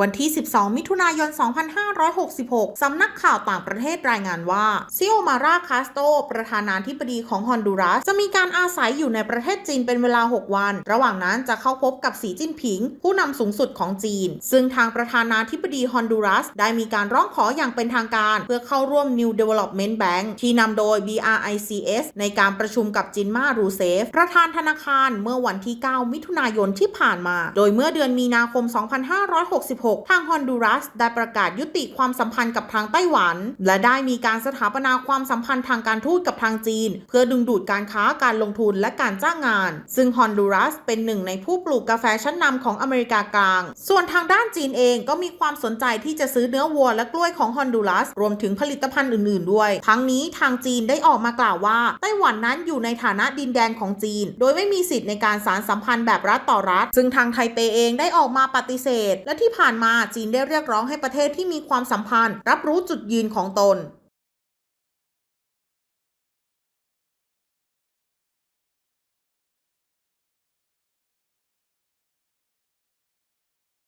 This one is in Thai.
วันที่ 12 มิถุนายน 2566 สำนักข่าวต่างประเทศรายงานว่าซิโอมาราคาสโต ประธานาธิบดีของฮอนดูรัส จะมีการอาศัยอยู่ในประเทศจีนเป็นเวลา 6 วัน ระหว่างนั้นจะเข้าพบกับสีจิ้นผิง ผู้นำสูงสุดของจีน ซึ่งทางประธานาธิบดีฮอนดูรัส ได้มีการร้องขออย่างเป็นทางการ เพื่อเข้าร่วม New Development Bank ที่นำโดย BRICS ในการประชุมกับจินมารูเซฟ ประธานธนาคารเมื่อวันที่ 9 มิถุนายนที่ผ่านมา โดยเมื่อเดือนมีนาคม 2566ทางฮอนดูรัสได้ประกาศยุติความสัมพันธ์กับทางไต้หวัน และได้มีการสถาปนาความสัมพันธ์ทางการทูตกับทางจีน เพื่อดึงดูดการค้าการลงทุนและการจ้างงาน ซึ่งฮอนดูรัสเป็นหนึ่งในผู้ปลูกกาแฟชั้นนำของอเมริกากลาง ส่วนทางด้านจีนเองก็มีความสนใจที่จะซื้อเนื้อวัวและกล้วยของฮอนดูรัส รวมถึงผลิตภัณฑ์อื่น ๆ ด้วย ทั้งนี้ทางจีนได้ออกมากล่าวว่า ไต้หวันนั้นอยู่ในฐานะดินแดนของจีน โดยไม่มีสิทธิ์ในการสารสัมพันธ์แบบรัฐต่อรัฐ ซึ่งทางไทเปเองได้ออกมาปฏิเสธ และที่ผ่านานมาจีนได้เรียกร้องให้ประเทศที่มีความสัมพันธ์ รับรู้จุดยืนของตน